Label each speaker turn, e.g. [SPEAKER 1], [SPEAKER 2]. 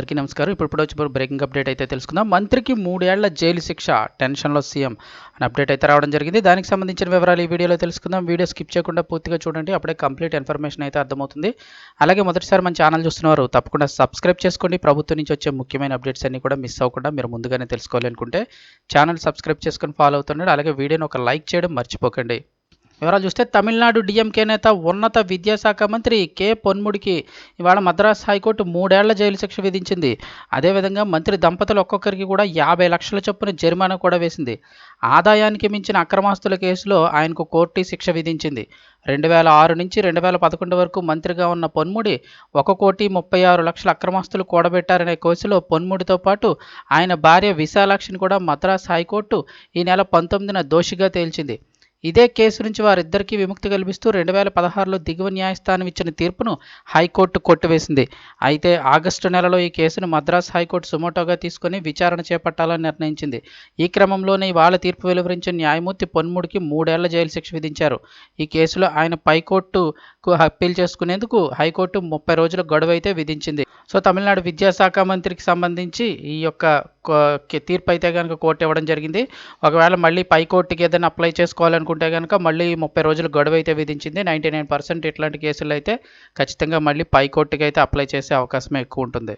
[SPEAKER 1] అందరికీ నమస్కారం. ఇప్పుడు ఇప్పుడు వచ్చి బ్రేకింగ్ అప్డేట్ అయితే తెలుసుకుందాం. మంత్రికి మూడేళ్ళ జైలు శిక్ష టెన్షన్లో సీఎం. అని అప్డేట్ అయితే రావడం జరిగింది. దానికి సంబంధించిన వివరాలు ఈ వీడియోలో తెలుసుకుందాం. వీడియో స్కిప్ చేయకుండా పూర్తిగా చూడండి. అప్పుడే కంప్లీట్ ఇన్ఫర్మేషన్ అయితే అర్థమవుతుంది. అలాగే మొదటిసారి మన ఛానల్ చూస్తున్నవారు తప్పకుండా సబ్స్క్రైబ్ చేసుకోండి. ప్రభుత్వం నుంచి వచ్చే ముఖ్యమైన అప్డేట్స్ అన్ని కూడా మిస్ అవ్వకుండా మీరు ముందుగానే తెలుసుకోవాలనుకుంటే ఛానల్ సబ్స్క్రైబ్ చేసుకొని ఫాలో అవుతున్నాడు అలాగే వీడియోని ఒక లైక్ చేయడం మర్చిపోకండి. వివరాలు చూస్తే తమిళనాడు డిఎంకే నేత ఉన్నత విద్యాశాఖ మంత్రి కె పొన్ముడికి ఇవాళ మద్రాస్ హైకోర్టు మూడేళ్ళ జైలు శిక్ష విధించింది. అదేవిధంగా మంత్రి దంపతులు ఒక్కొక్కరికి కూడా యాభై లక్షల చొప్పున జరిమానా కూడా వేసింది. ఆదాయానికి మించిన అక్రమాస్తుల కేసులో ఆయనకు కోర్టు శిక్ష విధించింది. రెండు వేల ఆరు నుంచి రెండు వేల పదకొండు వరకు మంత్రిగా ఉన్న పొన్ముడి ఒక కోటి ముప్పై ఆరు లక్షల అక్రమాస్తులు కూడబెట్టారనే కేసులో పొన్ముడితో పాటు ఆయన భార్య విశాలాక్షిని కూడా మద్రాస్ హైకోర్టు ఈ నెల పంతొమ్మిదిన దోషిగా తేల్చింది. ఇదే కేసు నుంచి వారిద్దరికీ విముక్తి కల్పిస్తూ రెండు వేల పదహారులో దిగువ న్యాయస్థానం ఇచ్చిన తీర్పును హైకోర్టు కొట్టివేసింది. అయితే ఆగస్టు నెలలో ఈ కేసును మద్రాస్ హైకోర్టు సుమోటోగా తీసుకుని విచారణ చేపట్టాలని నిర్ణయించింది. ఈ క్రమంలోనే ఇవాళ తీర్పు వెలువరించిన న్యాయమూర్తి పొన్ముడికి మూడేళ్ళ జైలు శిక్ష విధించారు. ఈ కేసులో ఆయన పైకోర్టుకు అప్పీల్ చేసుకునేందుకు హైకోర్టు ముప్పై రోజుల గడువు అయితే విధించింది. సో తమిళనాడు విద్యాశాఖ మంత్రికి సంబంధించి ఈ యొక్క తీర్పు అయితే కనుక కోర్టు ఇవ్వడం జరిగింది. ఒకవేళ మళ్ళీ పైకోర్టుకి ఏదైనా అప్లై చేసుకోవాలనుకుంటే కనుక మళ్ళీ ముప్పై రోజులు గడువు అయితే విధించింది. నైంటీ నైన్ పర్సెంట్ ఇట్లాంటి కేసులు అయితే ఖచ్చితంగా మళ్ళీ పైకోర్టుకి అయితే అప్లై చేసే అవకాశం ఎక్కువ ఉంటుంది.